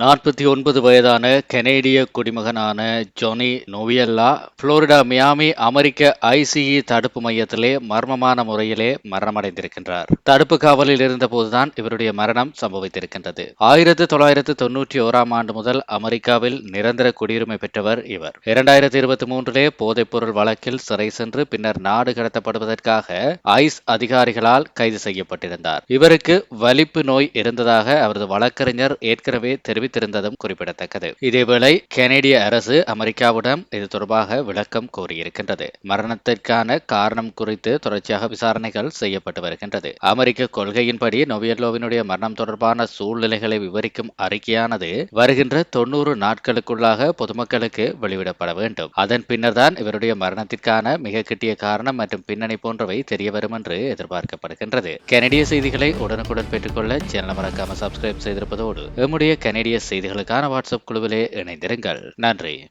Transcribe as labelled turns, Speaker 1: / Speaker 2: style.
Speaker 1: நாற்பத்தி ஒன்பது வயதான கெனேடிய குடிமகனான ஜொனி நோவியல்லா புளோரிடா மியாமி அமெரிக்க ஐசிஇ தடுப்பு மையத்திலே மர்மமான முறையிலே மரணமடைந்திருக்கின்றார். தடுப்பு காவலில் இருந்தபோதுதான் இவருடைய மரணம் சம்பவித்திருக்கின்றது. ஆயிரத்தி தொள்ளாயிரத்து தொன்னூற்றி ஓராம் ஆண்டு முதல் அமெரிக்காவில் நிரந்தர குடியுரிமை பெற்றவர் இவர். இரண்டாயிரத்தி இருபத்தி மூன்றிலே போதைப்பொருள் வழக்கில் சிறை சென்று பின்னர் நாடு கடத்தப்படுவதற்காக ஐஸ் அதிகாரிகளால் கைது செய்யப்பட்டிருந்தார். இவருக்கு வலிப்பு நோய் இருந்ததாக அவரது வழக்கறிஞர் ஏற்கனவே தெரிவித்திருந்ததும் குறிப்பிடத்தக்கது. இதேவேளை கனேடிய அரசு அமெரிக்காவிடம் இது தொடர்பாக விளக்கம் கோரியிருக்கின்றது மரணத்திற்கான காரணம் குறித்து தொடர்ச்சியாக விசாரணைகள் செய்யப்பட்டு வருகின்றது. அமெரிக்க கொள்கையின்படி நொவியல்லோவினுடைய மரணம் தொடர்பான சூழ்நிலைகளை விவரிக்கும் அறிக்கையானது வருகின்ற தொன்னூறு நாட்களுக்குள்ளாக பொதுமக்களுக்கு வெளியிடப்பட வேண்டும். அதன் பின்னர்தான் இவருடைய மரணத்திற்கான மிக கிட்டிய காரணம் மற்றும் பின்னணி போன்றவை தெரிய வரும் என்று எதிர்பார்க்கப்படுகின்றது. கனடிய செய்திகளை உடனுக்குடன் பெற்றுக்கொள்ள சேனல் மறக்காம சப்ஸ்கிரைப் செய்திருப்பதோடு எம்முடைய கனடிய செய்திகளுக்கான வாட்ஸ்அப் குழுவிலே இணைந்திருங்கள். நன்றி.